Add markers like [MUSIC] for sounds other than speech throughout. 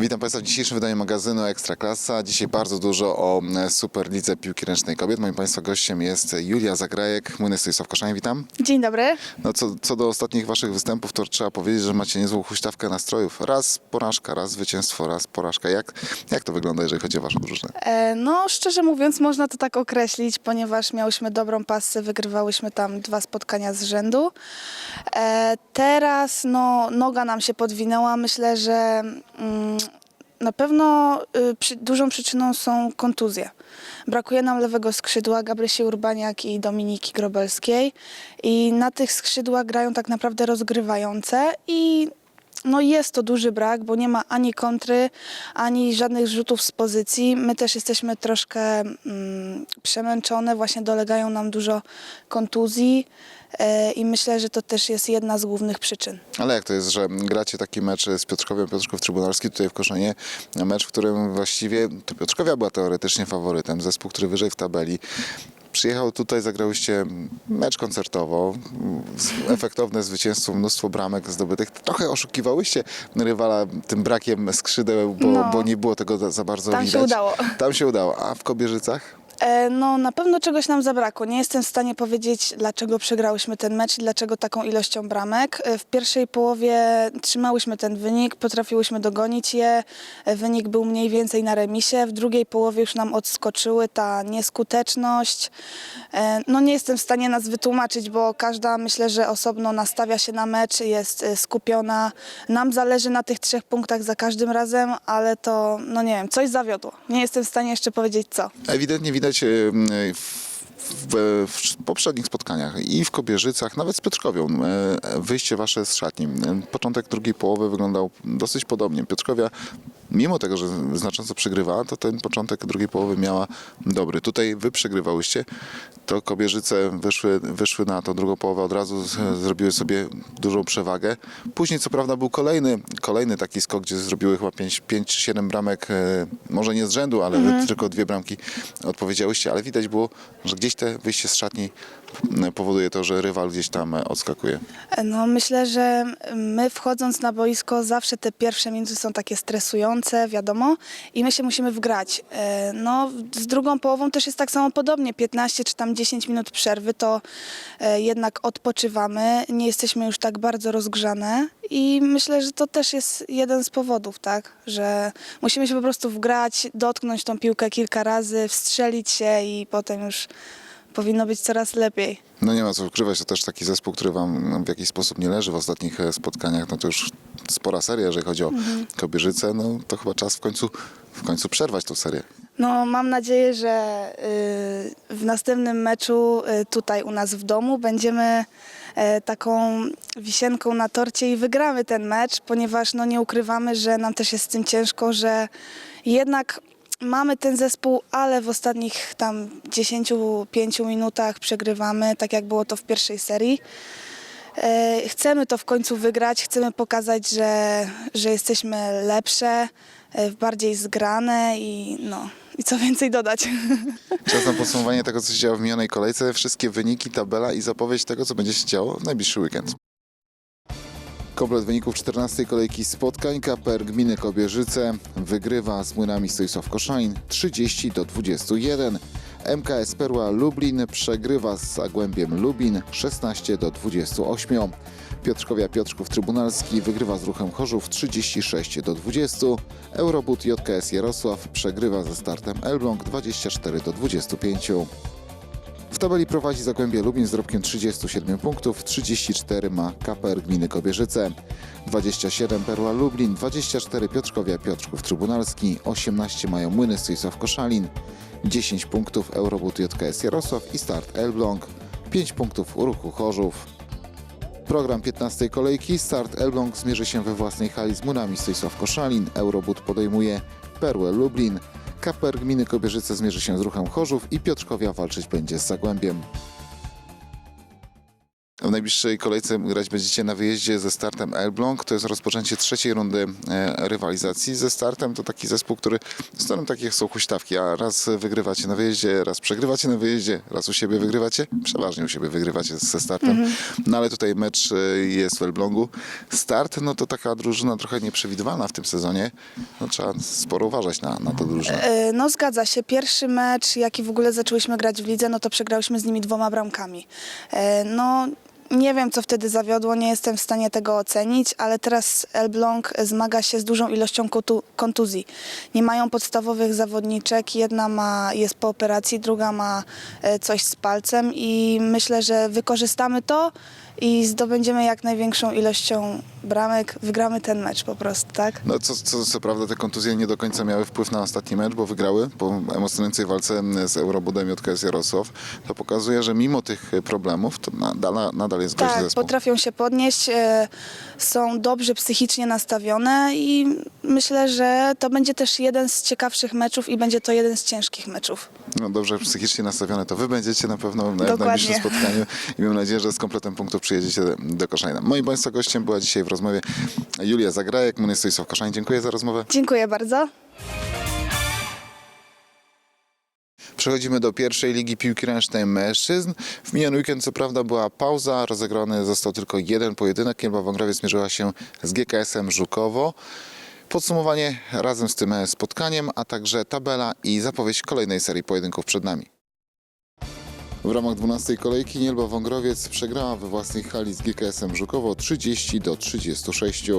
Witam Państwa w dzisiejszym wydaniu magazynu Ekstraklasa. Dzisiaj bardzo dużo o Superlidze Piłki Ręcznej Kobiet. Moim Państwa gościem jest Julia Zagrajek, Młyny Stojsław Koszanie. Witam. Dzień dobry. No co, co do ostatnich Waszych występów, to trzeba powiedzieć, że macie niezłą huśtawkę nastrojów. Raz porażka, raz zwycięstwo, raz porażka. Jak, jak to wygląda, jeżeli chodzi o Waszą drużynę? E, no, szczerze mówiąc, można to tak określić, ponieważ miałyśmy dobrą pasę, wygrywałyśmy tam dwa spotkania z rzędu. E, teraz no, noga nam się podwinęła. Myślę, że mm, na pewno y, przy, dużą przyczyną są kontuzje. Brakuje nam lewego skrzydła Gabrysi Urbaniak i Dominiki Grobelskiej i na tych skrzydłach grają tak naprawdę rozgrywające i no jest to duży brak, bo nie ma ani kontry, ani żadnych rzutów z pozycji. My też jesteśmy troszkę mm, przemęczone, właśnie dolegają nam dużo kontuzji e, i myślę, że to też jest jedna z głównych przyczyn. Ale jak to jest, że gracie taki mecz z Piotrkowiem, Piotrków Trybunalski tutaj w Koszenie, mecz, w którym właściwie to Piotrkowia była teoretycznie faworytem, zespół, który wyżej w tabeli. Przyjechał tutaj, zagrałyście mecz koncertowo, efektowne zwycięstwo, mnóstwo bramek zdobytych. Trochę oszukiwałyście rywala tym brakiem skrzydeł, bo, No. bo nie było tego za, bardzo Tam się widać. udało. Tam się udało. A w Kobierzycach? E, No, na pewno czegoś nam zabrakło. Nie jestem w stanie powiedzieć, dlaczego przegrałyśmy ten mecz i dlaczego taką ilością bramek. E, W pierwszej połowie trzymałyśmy ten wynik, potrafiłyśmy dogonić je. E, Wynik był mniej więcej na remisie. W drugiej połowie już nam odskoczyły ta nieskuteczność. No, nie jestem w stanie nas wytłumaczyć, bo każda myślę, że osobno nastawia się na mecz, jest skupiona. Nam zależy na tych trzech punktach za każdym razem, ale to, no nie wiem, coś zawiodło. Nie jestem w stanie jeszcze powiedzieć co. Ewidentnie widać e, w, w, poprzednich spotkaniach i w Kobierzycach, nawet z Piotrkowią, wyjście wasze z szatni. Początek drugiej połowy wyglądał dosyć podobnie. Piotrkowia, mimo tego, że znacząco przegrywała, to ten początek drugiej połowy miała dobry. Tutaj wy przegrywałyście, to Kobierzyce wyszły, wyszły na tą drugą połowę, od razu z, zrobiły sobie dużą przewagę. Później co prawda był kolejny, kolejny taki skok, gdzie zrobiły chyba 5 czy 7 bramek, e, może nie z rzędu, ale wy tylko dwie bramki odpowiedziałyście, ale widać było, że gdzieś te wyjście z szatni powoduje to, że rywal gdzieś tam e, odskakuje. No myślę, że my wchodząc na boisko zawsze te pierwsze minuty są takie stresujące, wiadomo, i my się musimy wgrać. E, No z drugą połową też jest tak samo podobnie, 15 czy tam 10 minut przerwy to e, jednak odpoczywamy, nie jesteśmy już tak bardzo rozgrzane i myślę, że to też jest jeden z powodów, tak, że musimy się po prostu wgrać, dotknąć tą piłkę kilka razy, wstrzelić się i potem już powinno być coraz lepiej. No nie ma co ukrywać, to też taki zespół, który wam no, w jakiś sposób nie leży w ostatnich e, spotkaniach, no to już spora seria, jeżeli chodzi o Kobierzyce, no to chyba czas w końcu, w końcu przerwać tą serię. No, mam nadzieję, że y, w następnym meczu y, tutaj u nas w domu będziemy e, taką wisienką na torcie i wygramy ten mecz, ponieważ no, nie ukrywamy, że nam też jest z tym ciężko, że jednak mamy ten zespół, ale w ostatnich tam 10-5 minutach przegrywamy, tak jak było to w pierwszej serii. E, Chcemy to w końcu wygrać, chcemy pokazać, że, że jesteśmy lepsze, e, bardziej zgrane i no i co więcej dodać. [LAUGHS] Czas na podsumowanie tego, co się działo w minionej kolejce, wszystkie wyniki, tabela i zapowiedź tego, co będzie się działo w najbliższy weekend. Komplet wyników 14 kolejki spotkań. KPR Gminy Kobierzyce wygrywa z Młynami Stojsław Koszalin 30 do 21. MKS Perła Lublin przegrywa z Zagłębiem Lubin 16 do 28. Piotrkowia Piotrków Trybunalski wygrywa z Ruchem Chorzów 36 do 20. Eurobut JKS Jarosław przegrywa ze startem Elbląg 24 do 25. Tabeli prowadzi Zagłębie Lubin z dorobkiem 37 punktów, 34 ma KPR Gminy Kobierzyce, 27 Perła Lublin, 24 Piotrkowia Piotrków Trybunalski, 18 mają Młyny Stojsław Koszalin, 10 punktów Eurobut JKS Jarosław i Start Elbląg, 5 punktów Ruchu Chorzów. Program 15 kolejki Start Elbląg zmierzy się we własnej hali z Młynami Stojsław Koszalin, Eurobut podejmuje Perłę Lublin, KPR Gminy Kobierzyce zmierzy się z Ruchem Chorzów i Piotrkowia walczyć będzie z Zagłębiem. W najbliższej kolejce grać będziecie na wyjeździe ze startem Elbląg. To jest rozpoczęcie trzeciej rundy e, rywalizacji. Ze startem to taki zespół, który z którym takie są huśtawki, a raz wygrywacie na wyjeździe, raz przegrywacie na wyjeździe, raz u siebie wygrywacie, przeważnie u siebie wygrywacie ze startem. No ale tutaj mecz e, jest w Elblągu. Start, no to taka drużyna trochę nieprzewidywalna w tym sezonie. No, trzeba sporo uważać na, na tę drużynę. E, No zgadza się. Pierwszy mecz, jaki w ogóle zaczęłyśmy grać w lidze, no to przegrałyśmy z nimi dwoma bramkami. No nie wiem, co wtedy zawiodło, nie jestem w stanie tego ocenić, ale teraz Elbląg zmaga się z dużą ilością kontu- kontuzji. Nie mają podstawowych zawodniczek, jedna ma, jest po operacji, druga ma e, coś z palcem i myślę, że wykorzystamy to i zdobędziemy jak największą ilością bramek, wygramy ten mecz po prostu, tak? No co, co, co prawda te kontuzje nie do końca miały wpływ na ostatni mecz, bo wygrały po emocjonującej walce z Eurobudem JKS Jarosław. To pokazuje, że mimo tych problemów to nadal, nadal jest groźny Tak, zespół. potrafią się podnieść, e, są dobrze psychicznie nastawione i myślę, że to będzie też jeden z ciekawszych meczów i będzie to jeden z ciężkich meczów. No dobrze psychicznie nastawione, to wy będziecie na pewno na- Dokładnie. najbliższym spotkaniu i mam nadzieję, że z kompletem punktów przyjedziecie do Koszalina. Moim Państwa gościem była dzisiaj w rozmowie Julia Zagrajek, Muny Stoisław Koszalin. Dziękuję za rozmowę. Dziękuję bardzo. Przechodzimy do pierwszej ligi piłki ręcznej mężczyzn. W miniony weekend co prawda była pauza, rozegrany został tylko jeden pojedynek. Kielba Wągrowiec mierzyła się z GKS-em Żukowo. Podsumowanie razem z tym spotkaniem, a także tabela i zapowiedź kolejnej serii pojedynków przed nami. W ramach 12 kolejki Nielba Wągrowiec przegrała we własnej hali z GKS-em Żukowo 30 do 36.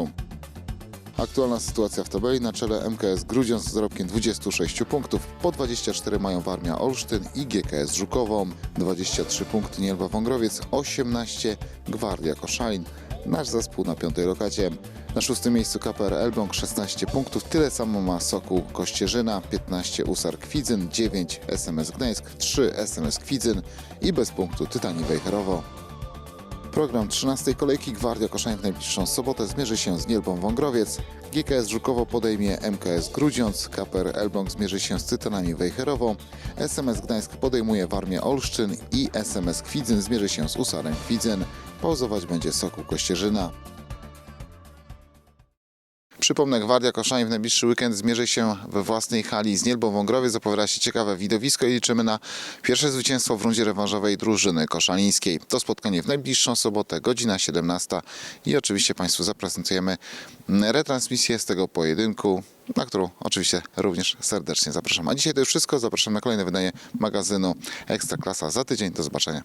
Aktualna sytuacja w tabeli na czele MKS Grudziądz z zarobkiem 26 punktów. Po 24 mają Warmia Olsztyn i GKS Żukowo. 23 punkty Nielba Wągrowiec, 18 Gwardia Koszalin. Nasz zespół na piątej lokacie. Na szóstym miejscu KPR Elbląg 16 punktów, tyle samo ma Sokół Kościerzyna, 15 Usar Kwidzyn, 9 SMS Gdańsk, 3 SMS Kwidzyn i bez punktu Tytani Wejherowo. Program 13 kolejki Gwardia Koszalin w najbliższą sobotę zmierzy się z Nielbą Wągrowiec. GKS Żukowo podejmie MKS Grudziądz, KPR Elbląg zmierzy się z Tytanami Wejherowo, SMS Gdańsk podejmuje Warmię Olsztyn i SMS Kwidzyn zmierzy się z Usarem Kwidzyn. Pauzować będzie Sokół Kościerzyna. Przypomnę, Gwardia Koszalin w najbliższy weekend zmierzy się we własnej hali z Nielbą Wągrowiec. Zapowiada się ciekawe widowisko i liczymy na pierwsze zwycięstwo w rundzie rewanżowej drużyny koszalińskiej. To spotkanie w najbliższą sobotę, godzina 17 i oczywiście Państwu zaprezentujemy retransmisję z tego pojedynku, na którą oczywiście również serdecznie zapraszam. A dzisiaj to już wszystko. Zapraszam na kolejne wydanie magazynu Ekstraklasa za tydzień. Do zobaczenia.